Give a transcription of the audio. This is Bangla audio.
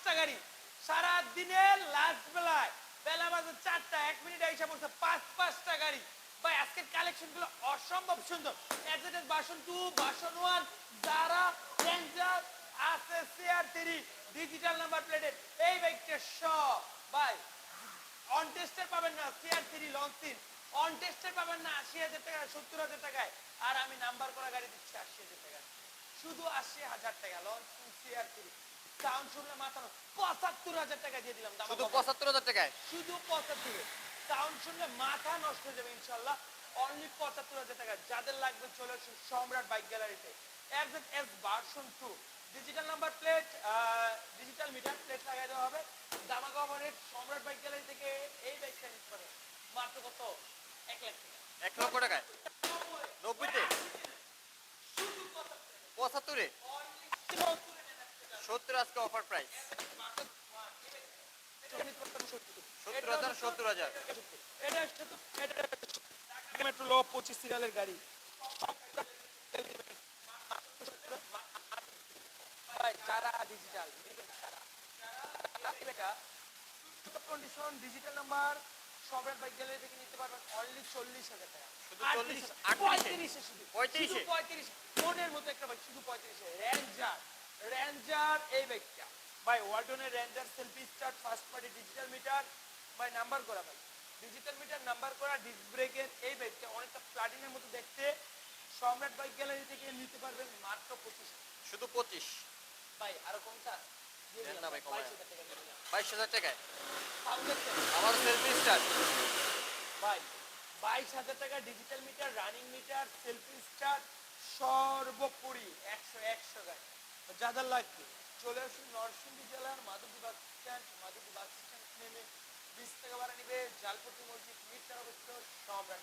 পাঁচটা গাড়ি। সারা দিনে লাস্ট বেলায়, বেলা বাজে চারটা, এক মিনিট এসে পড়ছে পাঁচ, পাঁচটা গাড়ি। ভাই, আজকের কালেকশনগুলো অসম্ভব সুন্দর। এজেন্ট বাসন টু বাসন ওয়ান যারা রেঞ্জার আছে সিআর থ্রি ডিজিটাল নাম্বার প্লেটের এই বাইকটা সব, ভাই অন টেস্টের পাবেন না সিআর থ্রি লঞ্চিন অন টেস্টের পাবেন না, আশি হাজার টাকা, সত্তর হাজার টাকায়। আর আমি নাম্বার করা গাড়ি দিচ্ছি আশি হাজার টাকা। শুধু আশি হাজার টাকা লঞ্চিন সিআর থ্রি সাউন্ড শুনলে মাথা পঁচাত্তর হাজার টাকা দিয়ে দিলাম দাম শুধু পঁচাত্তর হাজার টাকায়? শুধু পঁচাত্তর। সাউন্ড শুনলে মাথা নষ্ট হয়ে যাবে ইনশাল্লাহ অনলি পঁচাত্তর হাজার টাকা। যাদের লাগবে চলে আসুন সম্রাট বাইক গ্যালারিতে। FZ S version two. Digital number plate digital meter plate লাগাই দেওয়া হবে। দামা গভর্নের সম্রাট বাইক গ্যালারি থেকে এই বাইকটা নিতে পারে। মাত্র কত? এক লাখ টাকা। এক লক্ষ টাকায়? নব্বইতে? পঁচাত্তরে। অনলি সত্তর আজকে অফার প্রাইস সত্তর হাজার সত্তর হাজার। মেট্রো ল পঁচিশ সিরিয়ালের গাড়ি ডিজিটাল কন্ডিশন ডিজিটাল নাম্বার সবের বাইক থেকে নিতে পারবেন অনলি চল্লিশ হাজার টাকা। শুধু 40, আটত্রিশ, 38 পঁয়ত্রিশে শুধু 35 পঁয়ত্রিশ। মনের মতো একটা বাইক শুধু পঁয়ত্রিশে। রেঞ্জার রেঞ্জার এই বাইকটা ভাই ওয়ালটনের ranger selfie start first party digital meter ভাই নাম্বার করা ভাই। ডিজিটাল মিটার নাম্বার করা ডিস্ক ব্রেকের এই বাইকটা অনেকটা প্লাটিনের মতো দেখতে। সম্রাট বাইক গ্যালারি থেকে নিতে পারবেন মাত্র পঁচিশ। শুধু পঁচিশ। ভাই আরও কমটা দিয়ে দেন দিলাম না ভাই, ভাই, কমায়। 22 টাকা দিয়ে দিলাম। বাইশ হাজার টাকায়? আমার সেলফি স্টার ভাই বাইশ হাজার টাকা digital meter running meter selfie star সর্বোপরি একশো একশো গাড়ি। যাদের লাগবে চলে আসুন নরসিংদী জেলার মাধবী বাস স্ট্যান্ড। মাধবী বাস স্ট্যান্ড নেমে বিশ টাকা ভাড়া নিবে। জালপতি মসজিদ মিটার অবস্থিত, সম্রাট